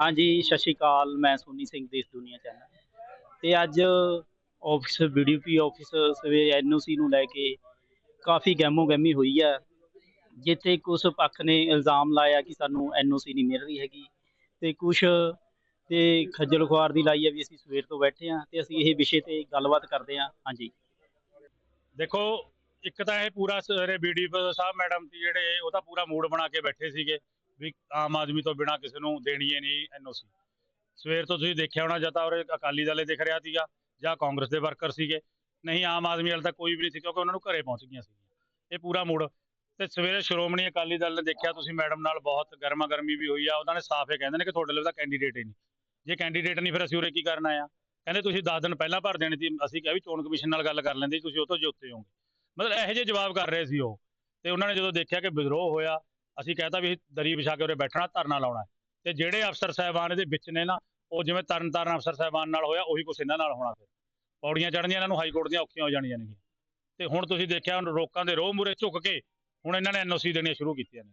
ਹਾਂਜੀ, ਸਤਿ ਸ਼੍ਰੀ ਅਕਾਲ। ਮੈਂ ਸੋਨੀ ਸਿੰਘ ਦੇਸ਼ ਦੁਨੀਆ ਚੈਨਲ ਤੇ ਅੱਜ ਆਫਿਸ ਬੀਡੀਪੀ ਆਫਿਸ ਸਵੇਰੇ ਐਨਓਸੀ ਨੂੰ ਲੈ ਕੇ ਕਾਫੀ ਗਹਿਮੋ ਗਹਿਮੀ ਹੋਈ ਆ, ਜਿੱਥੇ ਕੁਝ ਪੱਖ ਨੇ ਇਲਜ਼ਾਮ ਲਾਇਆ ਕਿ ਸਾਨੂੰ ਐਨਓਸੀ ਨਹੀਂ ਮਿਲ ਰਹੀ ਹੈਗੀ ਤੇ ਕੁਝ ਤੇ ਖੱਜਲ ਖੁਆਰ ਦੀ ਲਾਈ ਆ ਵੀ ਅਸੀਂ ਸਵੇਰ ਤੋਂ ਬੈਠੇ ਆ ਤੇ ਅਸੀਂ ਇਹ ਵਿਸ਼ੇ ਤੇ ਗੱਲਬਾਤ ਕਰਦੇ ਆ। ਹਾਂਜੀ। ਦੇਖੋ, ਇੱਕ ਤਾਂ ਇਹ ਪੂਰਾ ਸਵੇਰੇ ਬੀਡੀਪੀ ਸਾਹਿਬ ਮੈਡਮ ਜੀ ਜਿਹੜੇ ਉਹਦਾ ਪੂਰਾ ਮੂਡ ਬਣਾ ਕੇ ਬੈਠੇ ਸੀਗੇ। ਵੀ ਆਮ ਆਦਮੀ ਤੋਂ ਬਿਨਾ ਕਿਸੇ ਨੂੰ ਦੇਣੀ ਹੈ ਨਹੀਂ ਐਨਓਸੀ। ਸਵੇਰ ਤੋਂ ਤੁਸੀਂ ਦੇਖਿਆ ਹੋਣਾ ਜਾਂ ਤਾਂ ਉਰੇ ਅਕਾਲੀ ਦਲੇ ਦਿਖ ਰਿਹਾ ਸੀਗਾ ਜਾਂ ਕਾਂਗਰਸ ਦੇ ਵਰਕਰ ਸੀਗੇ। ਨਹੀਂ, ਆਮ ਆਦਮੀ ਵਾਲੇ ਤਾਂ ਕੋਈ ਵੀ ਨਹੀਂ ਸੀ ਕਿਉਂਕਿ ਉਹਨਾਂ ਨੂੰ ਘਰੇ ਪਹੁੰਚ ਗਈਆਂ ਸੀਗੀਆਂ। ਇਹ ਪੂਰਾ ਮੂਡ। ਤੇ ਸਵੇਰੇ ਸ਼੍ਰੋਮਣੀ ਅਕਾਲੀ ਦਲ ਨੇ ਦੇਖਿਆ, ਤੁਸੀਂ ਮੈਡਮ ਨਾਲ ਬਹੁਤ ਗਰਮਾ ਗਰਮੀ ਵੀ ਹੋਈ ਆ, ਉਹਨਾਂ ਨੇ ਸਾਫ਼ ਇਹ ਕਹਿੰਦੇ ਨੇ ਕਿ ਤੁਹਾਡੇ ਲਈ ਤਾਂ ਕੈਂਡੀਡੇਟ ਹੀ ਨਹੀਂ। ਜੇ ਕੈਂਡੀਡੇਟ ਨਹੀਂ, ਫਿਰ ਅਸੀਂ ਉਰੇ ਕੀ ਕਰਨ ਆਏ ਆ? ਕਹਿੰਦੇ ਤੁਸੀਂ 10 ਦਿਨ ਪਹਿਲਾਂ ਭਰ ਦੇਣੀ ਸੀ, ਅਸੀਂ ਕਿਹਾ ਵੀ ਚੋਣ ਕਮਿਸ਼ਨ ਨਾਲ ਗੱਲ ਕਰ ਲੈਂਦੇ, ਤੁਸੀਂ ਉਹ ਤੋਂ ਜੇ ਹੋਗੇ ਮਤਲਬ ਇਹੋ ਜਿਹੇ ਜਵਾਬ ਕਰ ਰਹੇ ਸੀ ਉਹ। ਤੇ ਉਹਨਾਂ ਨੇ ਜਦੋਂ ਦੇਖਿਆ ਕਿ ਵਿਦਰੋਹ ਹੋਇਆ ਅਸੀਂ ਕਹਤਾ ਵੀ ਦਰੀ ਵਿਛਾ ਕੇ ਉਰੇ ਬੈਠਣਾ, ਧਰਨਾ ਲਾਉਣਾ ਤੇ ਜਿਹੜੇ ਅਫਸਰ ਸਾਹਿਬਾਨ ਇਹਦੇ ਵਿੱਚ ਨੇ ਨਾ, ਉਹ ਜਿਵੇਂ ਤਰਨ ਅਫਸਰ ਸਾਹਿਬਾਨ ਨਾਲ ਹੋਇਆ, ਉਹੀ ਕੁਛ ਇਹਨਾਂ ਨਾਲ ਹੋਣਾ ਫਿਰ। ਪੌੜੀਆਂ ਚੜ੍ਹਨੀਆਂ ਇਹਨਾਂ ਨੂੰ, ਹਾਈ ਕੋਰਟ ਦੀਆਂ ਔਖੀਆਂ ਹੋ ਜਾਣੀਆਂ ਨੇ ਤੇ ਹੁਣ ਤੁਸੀਂ ਦੇਖਿਆ, ਹੁਣ ਲੋਕਾਂ ਦੇ ਰੋਹ ਮੂਰੇ ਝੁੱਕ ਕੇ ਹੁਣ ਇਹਨਾਂ ਨੇ ਐਨਓਸੀ ਦੇਣੀਆਂ ਸ਼ੁਰੂ ਕੀਤੀਆਂ ਨੇ।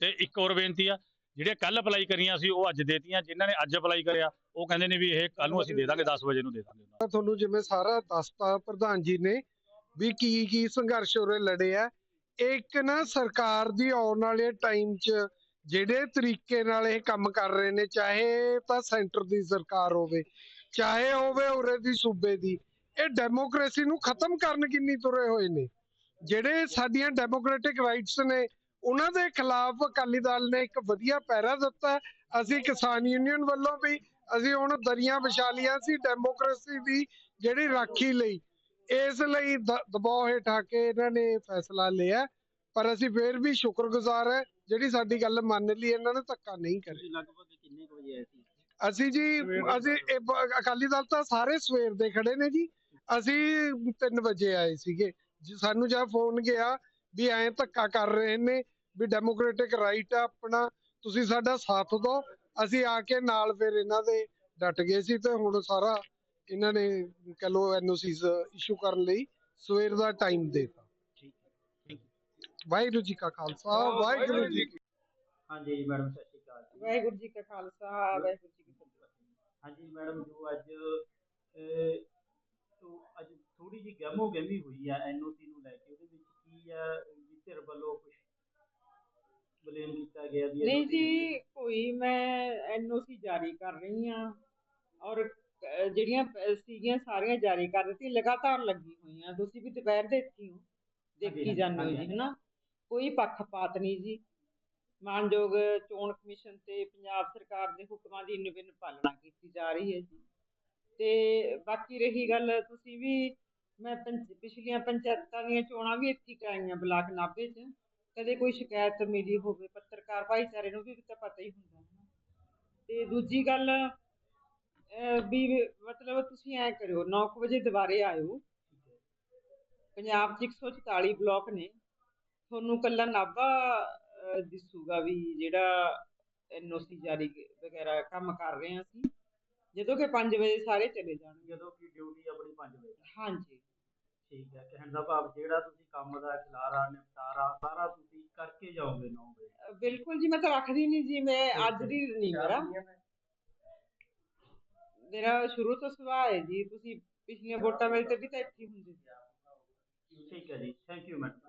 ਤੇ ਇੱਕ ਹੋਰ ਬੇਨਤੀ ਆ, ਜਿਹੜੀਆਂ ਕੱਲ ਅਪਲਾਈ ਕਰੀਆਂ ਸੀ, ਉਹ ਅੱਜ ਦੇਤੀਆਂ, ਜਿਨ੍ਹਾਂ ਨੇ ਅੱਜ ਅਪਲਾਈ ਕਰਿਆ, ਉਹ ਕਹਿੰਦੇ ਨੇ ਵੀ ਇਹ ਕੱਲ ਨੂੰ ਅਸੀਂ ਦੇ ਦਾਂਗੇ 10 ਵਜੇ ਨੂੰ ਦੇ ਦਾਂਗੇ। ਤੁਹਾਨੂੰ ਜਿਵੇਂ ਸਾਰਾ ਦੱਸਤਾ, ਪ੍ਰਧਾਨ ਜੀ ਨੇ, ਵੀ ਕੀ ਕੀ ਸੰਘਰਸ਼ ਉਰੇ ਲੜੇ ਆ ਇੱਕ ਨਾ ਸਰਕਾਰ ਦੀ ਆਉਣ ਵਾਲੇ ਟਾਈਮ 'ਚ ਜਿਹੜੇ ਤਰੀਕੇ ਨਾਲ ਇਹ ਕੰਮ ਕਰ ਰਹੇ ਨੇ, ਚਾਹੇ ਤਾਂ ਸੈਂਟਰ ਦੀ ਸਰਕਾਰ ਹੋਵੇ, ਚਾਹੇ ਹੋਵੇ ਉਰੇ ਦੀ ਸੂਬੇ ਦੀ, ਇਹ ਡੈਮੋਕ੍ਰੇਸੀ ਨੂੰ ਖਤਮ ਕਰਨ ਕਿੰਨੀ ਤੁਰੇ ਹੋਏ ਨੇ। ਜਿਹੜੇ ਸਾਡੀਆਂ ਡੈਮੋਕ੍ਰੈਟਿਕ ਰਾਈਟਸ ਨੇ, ਉਹਨਾਂ ਦੇ ਖਿਲਾਫ ਅਕਾਲੀ ਦਲ ਨੇ ਇੱਕ ਵਧੀਆ ਪਹਿਰਾ ਦਿੱਤਾ। ਅਸੀਂ ਕਿਸਾਨ ਯੂਨੀਅਨ ਵੱਲੋਂ ਵੀ, ਅਸੀਂ ਹੁਣ ਦਰੀਆਂ ਵਿਛਾ ਲਈਆਂ ਸੀ ਡੈਮੋਕ੍ਰੇਸੀ ਦੀ, ਜਿਹੜੀ ਰਾਖੀ ਲਈ। ਇਸ ਲਈ ਦਬਾਅ ਹੇਠ ਆ ਕੇ ਇਹਨਾਂ ਨੇ ਫੈਸਲਾ ਲਿਆ ਪਰ ਅਸੀਂ ਫੇਰ ਵੀ ਸ਼ੁਕਰਗੁਜ਼ਾਰ ਹੈ ਜਿਹੜੀ ਸਾਡੀ ਗੱਲ ਮੰਨ ਲਈ ਇਹਨਾਂ ਨੇ ਧੱਕਾ ਨਹੀਂ ਕਰਿਆ। ਲਗਭਗ ਕਿੰਨੇ ਵਜੇ ਆਏ ਸੀ? ਅਸੀਂ ਜੀ ਅਸੀਂ ਅਕਾਲੀ ਦਲ ਤਾਂ ਸਾਰੇ ਸਵੇਰ ਦੇ ਖੜੇ ਨੇ ਜੀ। ਅਸੀਂ 3 ਵਜੇ ਆਏ ਸੀਗੇ। ਜੀ ਸਾਨੂੰ ਜਦ ਫੋਨ ਗਿਆ ਵੀ ਐਂ ਧੱਕਾ ਕਰ ਰਹੇ ਨੇ ਵੀ ਡੈਮੋਕ੍ਰੈਟਿਕ ਰਾਈਟ ਆ ਆਪਣਾ ਤੁਸੀਂ ਸਾਡਾ ਸਾਥ ਦਿਓ। ਅਸੀਂ ਆ ਕੇ ਨਾਲ ਫਿਰ ਇਹਨਾਂ ਦੇ ਡਟ ਗਏ ਸੀ ਤੇ ਹੁਣ ਸਾਰਾ ਇਹਨਾਂ ਨੇ ਕਹ ਲੋ ਐਨਓਸੀਸ ਇਸ਼ੂ ਕਰਨ ਲਈ ਸਵੇਰ ਦਾ ਟਾਈਮ ਦੇਤਾ। ਵਾਹਿਗੁਰੂ ਜੀ ਕਾ ਖਾਲਸਾ ਵਾਹਿਗੁਰੂ ਜੀ ਕੀ ਹਾਂਜੀ ਮੈਡਮ ਸਤਿ ਸ਼੍ਰੀ ਅਕਾਲ ਜੀ। ਵਾਹਿਗੁਰੂ ਜੀ ਕਾ ਖਾਲਸਾ ਵਾਹਿਗੁਰੂ ਜੀ ਕੀ ਫਤਿਹ। ਹਾਂਜੀ ਮੈਡਮ ਜੋ ਅੱਜ ਤੋਂ ਅੱਜ ਥੋੜੀ ਜਿਹੀ ਗਹਿਮੋ ਗਹਿਮੀ ਹੋਈ ਆ ਐਨਓਸੀ ਨੂੰ ਲੈ ਕੇ ਉਹਦੇ ਵਿੱਚ ਕੀ ਆ ਧਿਰ ਵੱਲੋਂ ਕੁਝ ਬਲੇਮ ਕੀਤਾ ਗਿਆ ਵੀ ਨਹੀਂ ਜੀ ਕੋਈ ਮੈਂ ਐਨਓਸੀ ਜਾਰੀ ਕਰ ਰਹੀ ਹਾਂ ਔਰ ਜਿਹੜੀਆਂ ਸੀਗੀਆਂ ਸਾਰੀਆਂ ਜਾਰੀ ਕਰ ਦਿੱਤੀ ਲਗਾਤਾਰ ਲੱਗੀ ਹੋਈਆਂ। ਤੁਸੀਂ ਵੀ ਦੁਪਹਿਰ ਦੇ ਇੱਥੇ ਹੋ ਦੇਖੀ ਹਾਂਜੀ, ਜਾਂਦੇ ਹੋ ਜੀ। ਹਨਾ? ਕੋਈ ਪੱਖਪਾਤ ਨਹੀਂ ਜੀ। ਮਾਨਯੋਗ ਚੋਣ ਕਮਿਸ਼ਨ ਤੇ ਪੰਜਾਬ ਸਰਕਾਰ ਦੇ ਹੁਕਮਾਂ ਦੀ ਨਿਵਿਨ ਪਾਲਣਾ ਕੀਤੀ ਜਾ ਰਹੀ ਹੈ ਜੀ। ਤੇ ਬਾਕੀ ਰਹੀ ਗੱਲ ਤੁਸੀਂ ਵੀ ਮੈਂ ਪਿਛਲੀਆਂ ਪੰਚਾਇਤਾਂ ਦੀਆਂ ਚੋਣਾਂ ਵੀ ਇੱਥੇ ਕਰਾਈਆਂ ਬਲਾਕ ਨਾਭੇ 'ਚ। ਕਦੇ ਕੋਈ ਸ਼ਿਕਾਇਤ ਮਿਲੀ ਹੋਵੇ ਪੱਤਰਕਾਰ ਭਾਈਚਾਰੇ ਨੂੰ ਵੀ ਤਾਂ ਪਤਾ ਹੀ ਹੁੰਦਾ ਹੈ ਤੇ ਦੂਜੀ ਗੱਲ ਵੀ ਮਤਲਬ ਤੁਸੀਂ ਐ ਕਰਿਓ 9 ਵਜੇ ਦੁਬਾਰੇ ਆਇਓ। ਪੰਜਾਬ 'ਚ 144 ਬਲਾਕ ਨੇ। ਤੁਹਾਨੂੰ ਕੱਲਾ ਨਾਭਾ ਦਿਸੂਗਾ ਵੀ ਜਿਹੜਾ ਐਨਓਸੀ ਜਾਰੀ ਵਗੈਰਾ ਕੰਮ ਕਰ ਰਹੇ ਹਾਂ ਅਸੀਂ। ਜਦੋਂ ਕਿ 5 ਵਜੇ ਸਾਰੇ ਚਲੇ ਜਾਣਗੇ। ਜਦੋਂ ਕਿ ਡਿਊਟੀ ਆਪਣੀ 5 ਵਜੇ। ਹਾਂਜੀ। ਠੀਕ ਹੈ ਕਹਿਣ ਦਾ ਭਾਵ ਜਿਹੜਾ ਤੁਸੀਂ ਕੰਮ ਦਾ ਖਿਲਾਰਾ ਨਿਪਟਾਰਾ ਸਾਰਾ ਤੁਸੀਂ ਕਰਕੇ ਜਾਓਗੇ 9 ਵਜੇ। ਬਿਲਕੁਲ ਜੀ ਮੈਂ ਤਾਂ ਰੱਖਦੀ ਨਹੀਂ ਜੀ ਮੈਂ ਅੱਜ ਦੀ ਨਹੀਂ ਮੇਰਾ ਮੇਰਾ ਸ਼ੁਰੂ ਤੋਂ ਸੁਭਾਅ ਹੈ ਜੀ ਤੁਸੀਂ ਪਿਛਲੀਆਂ ਵੋਟਾਂ ਵੇਲੇ ਤੇ ਵੀ ਤਾਂ ਇੱਥੇ ਹੀ ਹੁੰਦੇ ਸੀ। ਠੀਕ ਹੈ ਜੀ ਥੈਂਕ ਯੂ ਮੈਡਮ